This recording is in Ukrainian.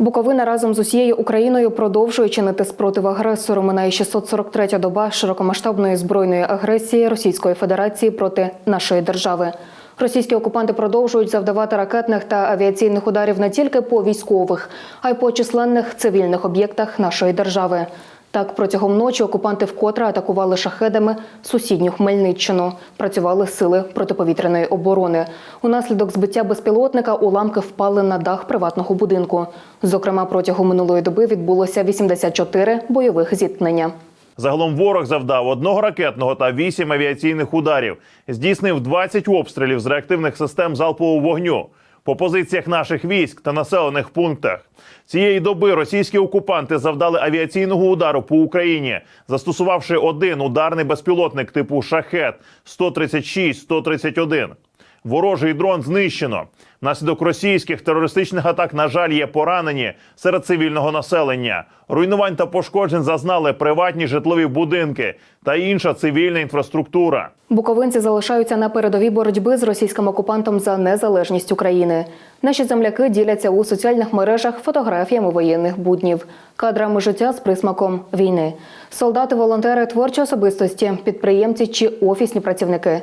Буковина разом з усією Україною продовжує чинити спротив агресору. Минає 643-я доба широкомасштабної збройної агресії Російської Федерації проти нашої держави. Російські окупанти продовжують завдавати ракетних та авіаційних ударів не тільки по військових, а й по численних цивільних об'єктах нашої держави. Так, протягом ночі окупанти вкотре атакували шахедами сусідню Хмельниччину. Працювали сили протиповітряної оборони. Унаслідок збиття безпілотника уламки впали на дах приватного будинку. Зокрема, протягом минулої доби відбулося 84 бойових зіткнення. Загалом ворог завдав одного ракетного та вісім авіаційних ударів. Здійснив 20 обстрілів з реактивних систем залпового вогню по позиціях наших військ та населених пунктах. Цієї доби російські окупанти завдали авіаційного удару по Україні, застосувавши один ударний безпілотник типу шахет 136-131. Ворожий дрон знищено. Внаслідок російських терористичних атак, на жаль, є поранені серед цивільного населення. Руйнувань та пошкоджень зазнали приватні житлові будинки та інша цивільна інфраструктура. Буковинці залишаються на передовій боротьби з російським окупантом за незалежність України. Наші земляки діляться у соціальних мережах фотографіями воєнних буднів, кадрами життя з присмаком війни. Солдати, волонтери, творчі особистості, підприємці чи офісні працівники.